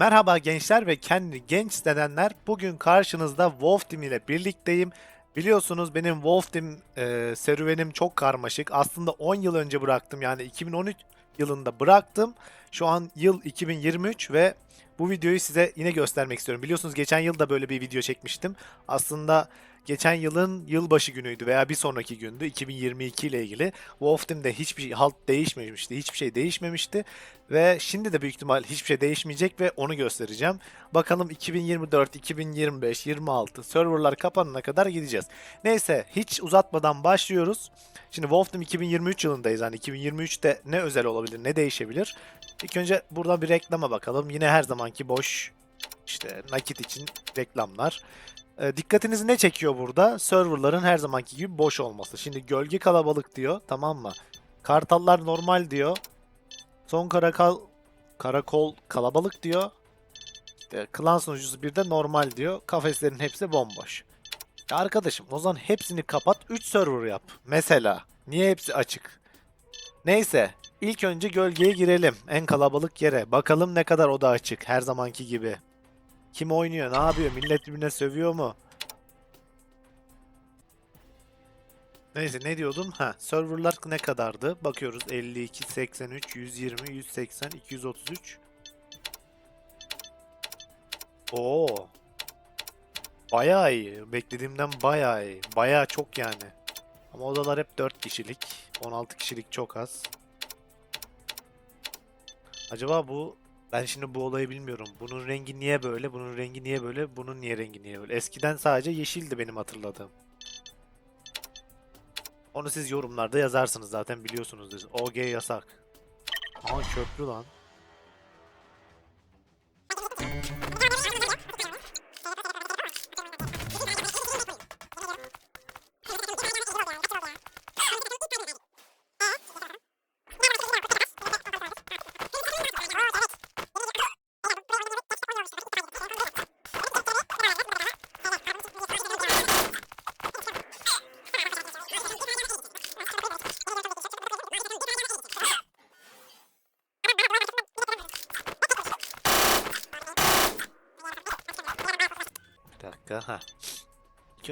Merhaba gençler ve kendi genç denenler. Bugün karşınızda Wolf Team ile birlikteyim. Biliyorsunuz benim Wolf Team e, serüvenim çok karmaşık. Aslında 10 yıl önce bıraktım yani 2013 yılında bıraktım. Şu an yıl 2023 ve bu videoyu size yine göstermek istiyorum. Biliyorsunuz geçen yıl da böyle bir video çekmiştim. Aslında geçen yılın yılbaşı günüydü veya bir sonraki gündü 2022 ile ilgili. Wolf Team'de hiçbir halt değişmemişti, hiçbir şey değişmemişti. Ve şimdi de büyük ihtimal hiçbir şey değişmeyecek ve onu göstereceğim. Bakalım 2024, 2025, 26 serverlar kapanana kadar gideceğiz. Neyse hiç uzatmadan başlıyoruz. Şimdi Wolf Team 2023 yılındayız. Hani 2023'te ne özel olabilir, ne değişebilir? İlk önce burada bir reklama bakalım. Yine her zamanki boş işte nakit için reklamlar. E, dikkatinizi ne çekiyor burada? Serverların her zamanki gibi boş olması. Şimdi gölge kalabalık diyor tamam mı? Kartallar normal diyor. Son karakol karakol kalabalık diyor. İşte klan sunucusu bir de normal diyor. Kafeslerin hepsi bomboş. Ya arkadaşım o zaman hepsini kapat 3 server yap. Mesela. Niye hepsi açık? Neyse. ilk önce gölgeye girelim. En kalabalık yere. Bakalım ne kadar oda açık. Her zamanki gibi. Kim oynuyor? Ne yapıyor? Millet birbirine sövüyor mu? Neyse ne diyordum? Ha, serverlar ne kadardı? Bakıyoruz 52, 83, 120, 180, 233. Oo. Bayağı iyi. Beklediğimden bayağı iyi. Bayağı çok yani. Ama odalar hep 4 kişilik. 16 kişilik çok az. Acaba bu ben şimdi bu olayı bilmiyorum. Bunun rengi niye böyle? Bunun rengi niye böyle? Bunun niye rengi niye böyle? Eskiden sadece yeşildi benim hatırladığım. Onu siz yorumlarda yazarsınız zaten biliyorsunuzdur. OG yasak. Aha köprü lan.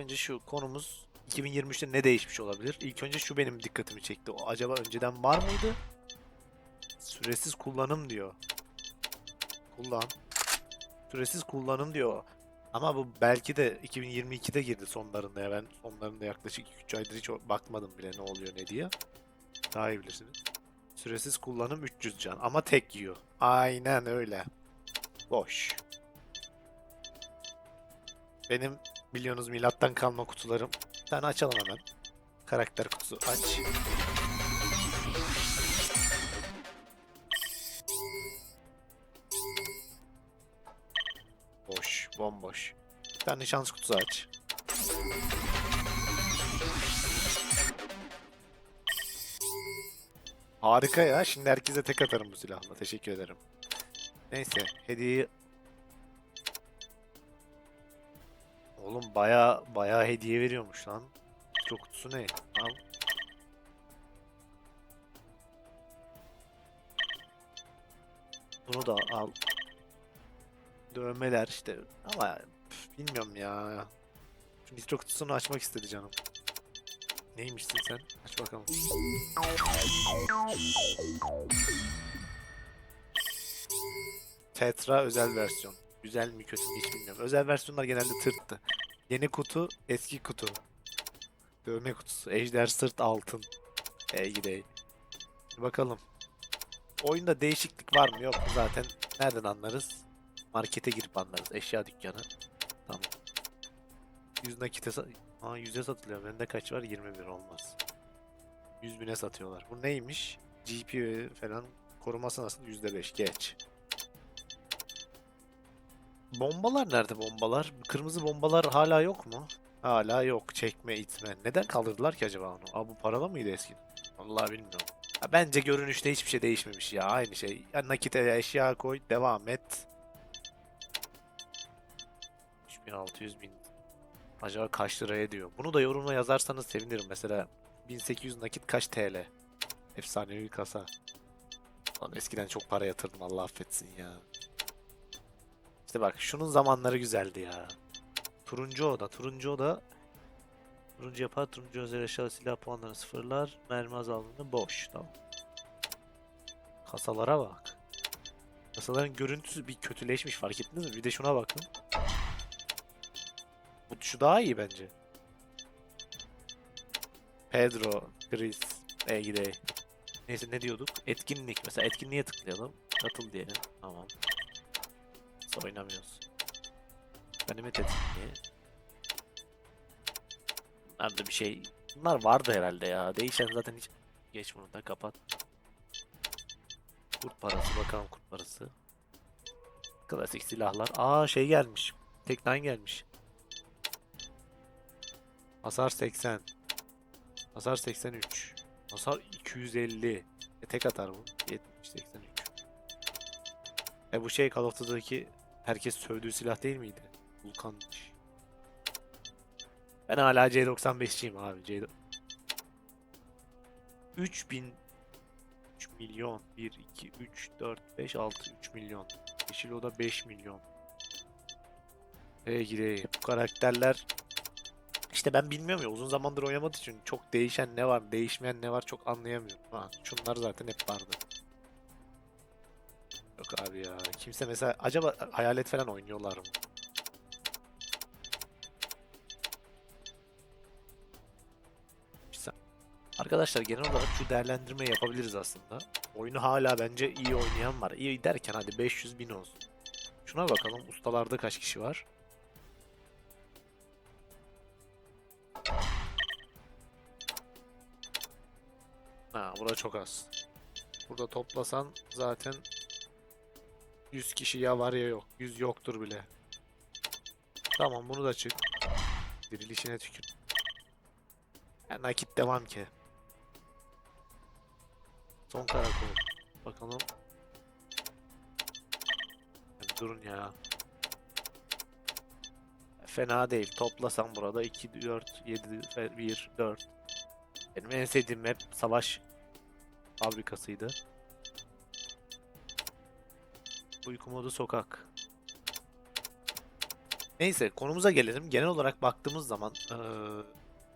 Önce şu konumuz 2023'te ne değişmiş olabilir? İlk önce şu benim dikkatimi çekti. O acaba önceden var mıydı? Süresiz kullanım diyor. Kullan. Süresiz kullanım diyor. Ama bu belki de 2022'de girdi sonlarında ya. Ben sonlarında yaklaşık 3 aydır hiç bakmadım bile ne oluyor ne diye. Daha iyi bilirsiniz. Süresiz kullanım 300 can ama tek yiyor. Aynen öyle. Boş. Benim biliyorsunuz milattan kalma kutularım. Bir tane açalım hemen. Karakter kutusu aç. Boş, bomboş. Bir tane şans kutusu aç. Harika ya. Şimdi herkese tek atarım bu silahla. Teşekkür ederim. Neyse, hediyeyi Oğlum baya baya hediye veriyormuş lan. Çok kutusu ne? Al. Bunu da al. Dövmeler işte. Ama püf, bilmiyorum ya. Şu nitro kutusunu açmak istedi canım. Neymişsin sen? Aç bakalım. Tetra özel versiyon. Güzel mi kötü mü hiç bilmiyorum. Özel versiyonlar genelde tırttı. Yeni kutu, eski kutu. Dövme kutusu, ejder sırt altın. Ey gidey. Bakalım. Oyunda değişiklik var mı yok mu zaten nereden anlarız? Markete girip anlarız. Eşya dükkanı. Tamam. 100 nakite Aa 100'e satılıyor. Bende kaç var? 21 olmaz. 100 bine satıyorlar. Bu neymiş? GP falan koruması nasıl? %5 geç. Bombalar nerede bombalar? Kırmızı bombalar hala yok mu? Hala yok. Çekme, itme. Neden kaldırdılar ki acaba onu? Aa bu paralı mıydı eskiden? Vallahi bilmiyorum. Ya bence görünüşte hiçbir şey değişmemiş ya. Aynı şey. Ya nakit eşya koy, devam et. 3600 bin. Acaba kaç liraya diyor. Bunu da yorumla yazarsanız sevinirim. Mesela 1800 nakit kaç TL? Efsanevi kasa. Lan eskiden çok para yatırdım Allah affetsin ya. İşte bak şunun zamanları güzeldi ya. Turuncu oda, turuncu oda. Turuncu yapar, turuncu özel eşya silah puanlarını sıfırlar. Mermi azaldığında boş. Tamam. Kasalara bak. Kasaların görüntüsü bir kötüleşmiş fark ettiniz mi? Bir de şuna bakın. Bu şu daha iyi bence. Pedro, Chris, Egde. Neyse ne diyorduk? Etkinlik. Mesela etkinliğe tıklayalım. Katıl diyelim. Tamam. Biz oynamıyoruz. Ganimet etkinliği. Nerede bir şey? Bunlar vardı herhalde ya. Değişen zaten hiç... Geç bunu da kapat. Kurt parası bakalım kurt parası. Klasik silahlar. Aa şey gelmiş. Tek9 gelmiş. Hasar 80. Hasar 83. Hasar 250. E, tek atar bu. 70 83. E bu şey Call of Duty'daki herkes sövdüğü silah değil miydi? Vulkanmış. Ben hala C95'ciyim abi. C 3000 3 milyon 1 2 3 4 5 6 3 milyon. Yeşil Oda 5 milyon. Hey gideyim. Bu karakterler işte ben bilmiyorum ya uzun zamandır oynamadığı için çok değişen ne var, değişmeyen ne var çok anlayamıyorum. Ha, şunlar zaten hep vardı. Yok abi ya. Kimse mesela acaba hayalet falan oynuyorlar mı? Arkadaşlar genel olarak şu değerlendirme yapabiliriz aslında. Oyunu hala bence iyi oynayan var. İyi derken hadi 500 bin olsun. Şuna bakalım ustalarda kaç kişi var? Ha, burada çok az. Burada toplasan zaten 100 kişi ya var ya yok. 100 yoktur bile. Tamam bunu da çık. Dirilişine tükür. Ya, nakit devam ki. Son karakol. Bakalım. Ya, durun ya. Fena değil. Toplasam burada 2, 4, 7, 1, 4. Benim en sevdiğim map savaş fabrikasıydı. Uyku modu sokak. Neyse konumuza gelelim. Genel olarak baktığımız zaman eee,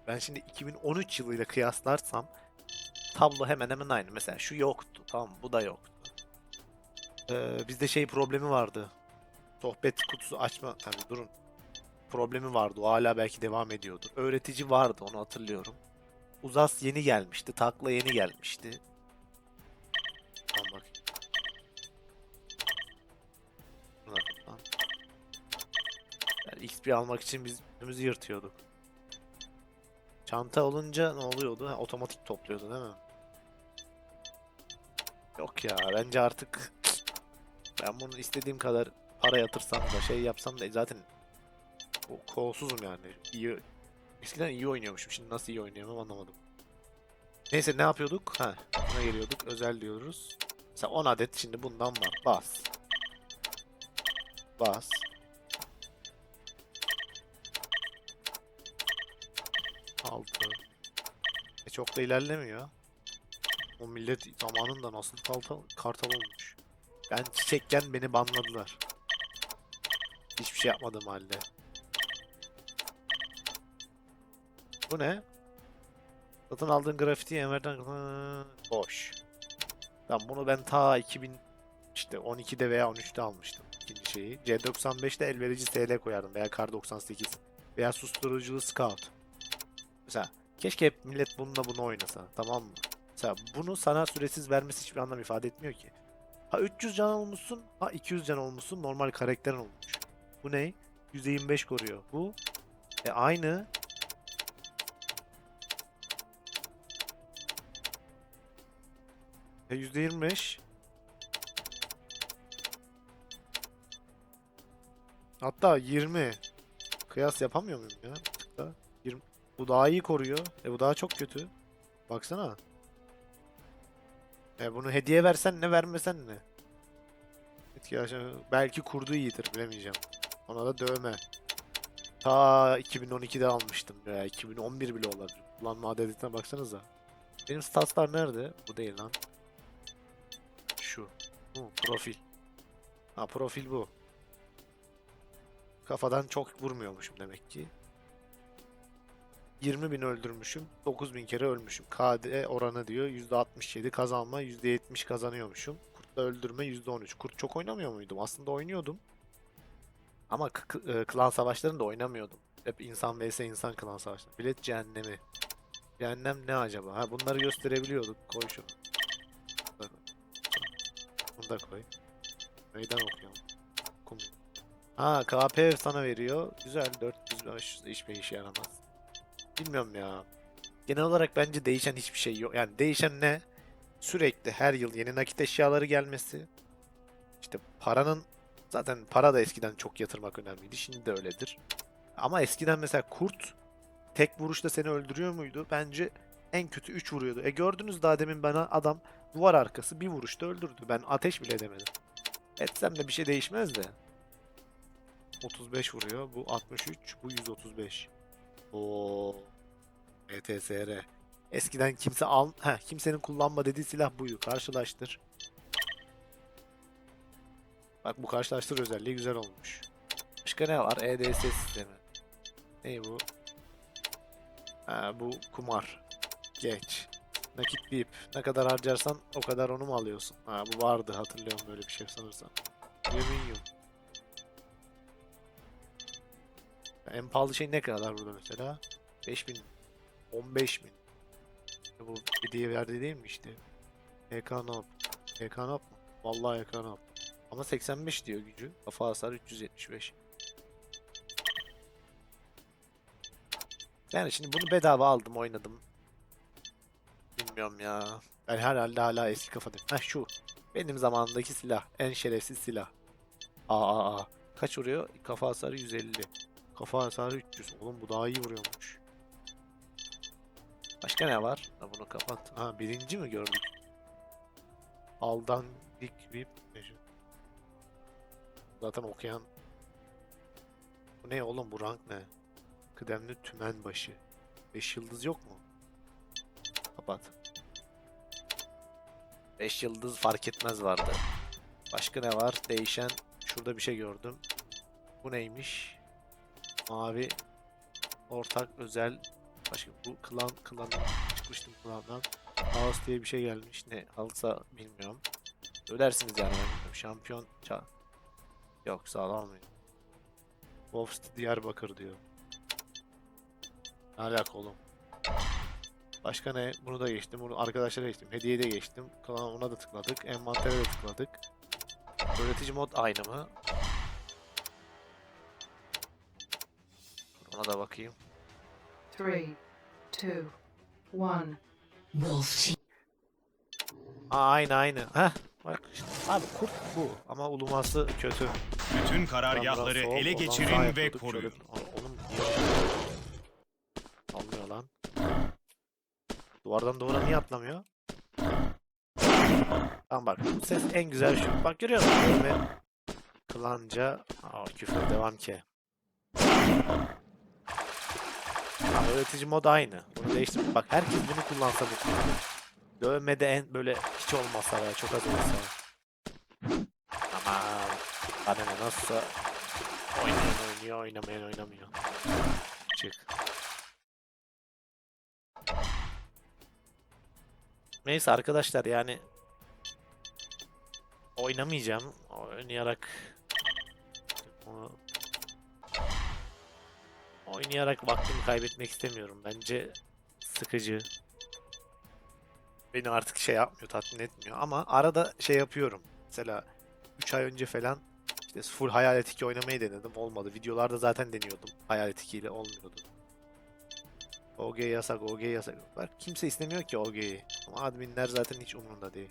ben şimdi 2013 yılıyla kıyaslarsam tablo hemen hemen aynı. Mesela şu yoktu. Tamam bu da yoktu. Eee, bizde şey problemi vardı. Sohbet kutusu açma. Tabii durun. Problemi vardı. O hala belki devam ediyordur. Öğretici vardı onu hatırlıyorum. Uzas yeni gelmişti. Takla yeni gelmişti. XP almak için biz önümüzü yırtıyorduk. Çanta olunca ne oluyordu? Ha, otomatik topluyordu değil mi? Yok ya bence artık ben bunu istediğim kadar para yatırsam da şey yapsam da zaten kolsuzum yani. İyi Eskiden iyi oynuyormuşum. Şimdi nasıl iyi oynuyorum anlamadım. Neyse ne yapıyorduk? Ha, buna geliyorduk. Özel diyoruz. Mesela 10 adet şimdi bundan var. Bas. Bas. Altı. E çok da ilerlemiyor. O millet zamanında nasıl kartal, kartal olmuş. Ben çiçekken beni banladılar. Hiçbir şey yapmadığım halde. Bu ne? Satın aldığın grafiti Enver'den Hı, boş. Tamam bunu ben ta 2000 işte 12'de veya 13'te almıştım ikinci şeyi. C95'te elverici SL koyardım veya Kar 98 veya susturuculu Scout. Mesela keşke hep millet bununla bunu oynasa tamam mı? Mesela bunu sana süresiz vermesi hiçbir anlam ifade etmiyor ki. Ha 300 can olmuşsun, ha 200 can olmuşsun, normal karakterin olmuş. Bu ne? %25 koruyor. Bu e aynı E %25. Hatta 20. Kıyas yapamıyor muyum ya? Bu daha iyi koruyor. E bu daha çok kötü. Baksana. E bunu hediye versen ne vermesen ne? Belki kurdu iyidir bilemeyeceğim. Ona da dövme. Ta 2012'de almıştım ya. 2011 bile olabilir. Kullanma adedetine baksanıza. Benim statslar nerede? Bu değil lan. Şu. Bu profil. Ha profil bu. Kafadan çok vurmuyormuşum demek ki. 20 bin öldürmüşüm. 9 bin kere ölmüşüm. KD oranı diyor. %67 kazanma. %70 kazanıyormuşum. Kurtla öldürme %13. Kurt çok oynamıyor muydum? Aslında oynuyordum. Ama e, klan savaşlarında oynamıyordum. Hep insan vs insan klan savaşları. Bilet cehennemi. Cehennem ne acaba? Ha bunları gösterebiliyorduk. Koy şunu. Bunu da koy. Meydan okuyalım. Kum. Ha KP sana veriyor. Güzel 400 500 hiçbir işe yaramaz. Bilmiyorum ya. Genel olarak bence değişen hiçbir şey yok. Yani değişen ne? Sürekli her yıl yeni nakit eşyaları gelmesi. İşte paranın zaten para da eskiden çok yatırmak önemliydi. Şimdi de öyledir. Ama eskiden mesela kurt tek vuruşta seni öldürüyor muydu? Bence en kötü 3 vuruyordu. E gördünüz daha demin bana adam duvar arkası bir vuruşta öldürdü. Ben ateş bile edemedim. Etsem de bir şey değişmez de. 35 vuruyor. Bu 63. Bu 135. Oo. ETSR. Eskiden kimse al Heh, kimsenin kullanma dediği silah buydu. Karşılaştır. Bak bu karşılaştır özelliği güzel olmuş. Başka ne var? EDS sistemi. Ne bu? Ha, bu kumar. Geç. Nakit bip. Ne kadar harcarsan o kadar onu mu alıyorsun? Ha bu vardı hatırlıyorum böyle bir şey sanırsam. En pahalı şey ne kadar burada mesela? 5000 15000 Ya Bu hediye verdi değil mi işte? HK Nop. HK Nop mu? Vallahi HK Nop. Ama 85 diyor gücü. Kafa hasarı 375. Yani şimdi bunu bedava aldım oynadım. Bilmiyorum ya. Ben herhalde hala eski kafadayım. Heh şu. Benim zamanımdaki silah. En şerefsiz silah. Aa aa aa. Kaç vuruyor? Kafa hasarı 150. Kafa hasarı 300. Oğlum bu daha iyi vuruyormuş. Başka ne var? Ha, bunu kapat. Ha birinci mi gördük? Aldan dik vip. Zaten okuyan. Bu ne oğlum bu rank ne? Kıdemli tümen başı. 5 yıldız yok mu? Kapat. 5 yıldız fark etmez vardı. Başka ne var? Değişen. Şurada bir şey gördüm. Bu neymiş? Mavi. Ortak özel. Başka bu klan klan çıkmıştım klandan. House diye bir şey gelmiş. Ne alsa bilmiyorum. Ödersiniz yani ben. Şampiyon ça Yok sağlam mı? Wolves Diyarbakır diyor. Ne alaka oğlum? Başka ne? Bunu da geçtim. Bunu arkadaşlara geçtim. Hediye de geçtim. Kalan ona da tıkladık. Envantere de tıkladık. Öğretici mod aynı mı? Ona da bakayım. Three, two, one. Wolf team. Aa, aynı aynı. Heh. Bak işte. Abi kurt bu ama uluması kötü. Bütün karargahları biraz sol, ele geçirin ve. Şöyle- koruyun. O- Oğlum niye- Almıyor lan. Duvardan duvara niye atlamıyor? Tamam bak bu ses en güzel şu. Bak görüyor musun? Klanca. Aa küfür devam ki. Öğretici mod aynı. Bunu değiştir. Bak herkes bunu kullansa bu. Dövmede en böyle hiç olmasa veya çok az olsa. Ama bana ne nasılsa oynayan oynuyor, oynamayan oynamıyor. Çık. Neyse arkadaşlar yani oynamayacağım. Oynayarak oynayarak vaktimi kaybetmek istemiyorum. Bence sıkıcı. Beni artık şey yapmıyor, tatmin etmiyor. Ama arada şey yapıyorum. Mesela 3 ay önce falan işte full Hayalet 2 oynamayı denedim. Olmadı. Videolarda zaten deniyordum. Hayalet 2 ile olmuyordu. OG yasak, OG yasak. Bak kimse istemiyor ki OG'yi. Ama adminler zaten hiç umurunda değil.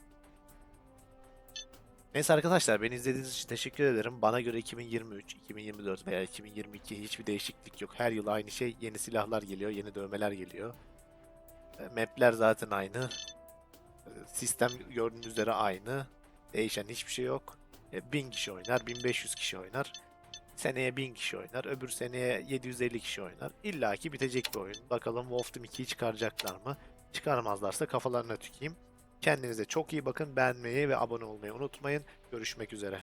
Neyse arkadaşlar beni izlediğiniz için teşekkür ederim. Bana göre 2023, 2024 veya 2022 hiçbir değişiklik yok. Her yıl aynı şey. Yeni silahlar geliyor, yeni dövmeler geliyor. E, Map'ler zaten aynı. E, Sistem gördüğünüz üzere aynı. Değişen hiçbir şey yok. E, 1000 kişi oynar, 1500 kişi oynar. Seneye 1000 kişi oynar, öbür seneye 750 kişi oynar. İlla ki bitecek bir oyun. Bakalım Wolf Team 2'yi çıkaracaklar mı? Çıkarmazlarsa kafalarına tükeyim. Kendinize çok iyi bakın. Beğenmeyi ve abone olmayı unutmayın. Görüşmek üzere.